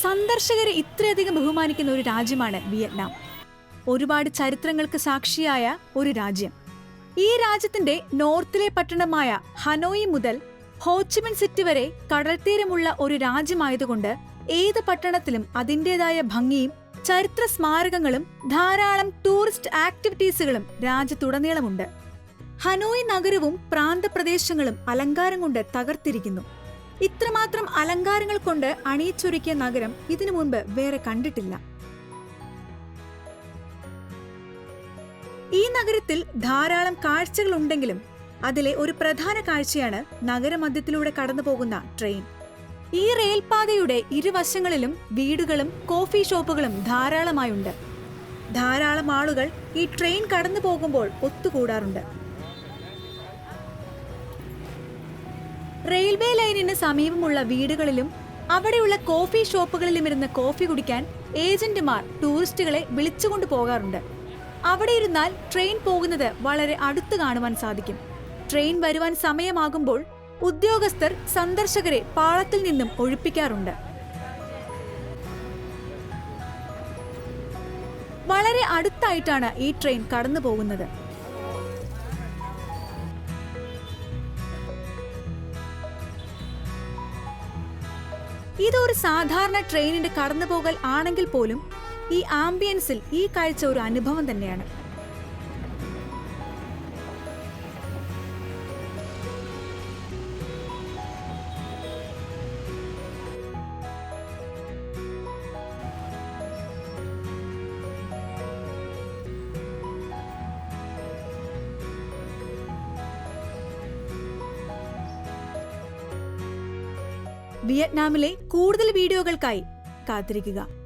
സന്ദർശകരെ ഇത്രയധികം ബഹുമാനിക്കുന്ന ഒരു രാജ്യമാണ് വിയറ്റ്നാം. ഒരുപാട് ചരിത്രങ്ങൾക്ക് സാക്ഷിയായ ഒരു രാജ്യം. ഈ രാജ്യത്തിന്റെ നോർത്തിലെ പട്ടണമായ ഹനോയി മുതൽ ഹോച്ചിമിൻ സിറ്റി വരെ കടൽത്തീരമുള്ള ഒരു രാജ്യമായതുകൊണ്ട് ഏത് പട്ടണത്തിലും അതിന്റെതായ ഭംഗിയും ചരിത്ര സ്മാരകങ്ങളും ധാരാളം ടൂറിസ്റ്റ് ആക്ടിവിറ്റീസുകളും രാജ്യത്തുടനീളമുണ്ട്. ഹനോയ് നഗരവും പ്രാന്തപ്രദേശങ്ങളും അലങ്കാരം കൊണ്ട് തകർത്തിരിക്കുന്നു. ഇത്രമാത്രം അലങ്കാരങ്ങൾ കൊണ്ട് അണിയിച്ചൊരുക്കിയ നഗരം ഇതിനു മുൻപ് വേറെ കണ്ടിട്ടില്ല. ഈ നഗരത്തിൽ ധാരാളം കാഴ്ചകൾ ഉണ്ടെങ്കിലും അതിലെ ഒരു പ്രധാന കാഴ്ചയാണ് നഗരമധ്യത്തിലൂടെ കടന്നു പോകുന്ന ട്രെയിൻ. ഈ റെയിൽപാതയുടെ ഇരുവശങ്ങളിലും വീടുകളും കോഫി ഷോപ്പുകളും ധാരാളമായുണ്ട്. ധാരാളം ആളുകൾ ഈ ട്രെയിൻ കടന്നു പോകുമ്പോൾ ഒത്തുകൂടാറുണ്ട്. റെയിൽവേ ലൈനിന് സമീപമുള്ള വീടുകളിലും അവിടെയുള്ള കോഫി ഷോപ്പുകളിലും ഇരുന്ന് കോഫി കുടിക്കാൻ ഏജന്റുമാർ ടൂറിസ്റ്റുകളെ വിളിച്ചുകൊണ്ട് പോകാറുണ്ട്. അവിടെ ഇരുന്നാൽ ട്രെയിൻ പോകുന്നത് വളരെ അടുത്ത് കാണുവാൻ സാധിക്കും. ട്രെയിൻ വരുവാൻ സമയമാകുമ്പോൾ ഉദ്യോഗസ്ഥർ സന്ദർശകരെ പാളത്തിൽ നിന്നും ഒഴിപ്പിക്കാറുണ്ട്. വളരെ അടുത്തായിട്ടാണ് ഈ ട്രെയിൻ കടന്നു പോകുന്നത് ഇതൊരു സാധാരണ ട്രെയിനിന്റെ കടന്നുപോകൽ ആണെങ്കിൽ പോലും ഈ ആംബിയൻസിൽ ഈ കാഴ്ച ഒരു അനുഭവം തന്നെയാണ്. വിയറ്റ്നാമിലെ കൂടുതൽ വീഡിയോകൾക്കായി കാത്തിരിക്കുക.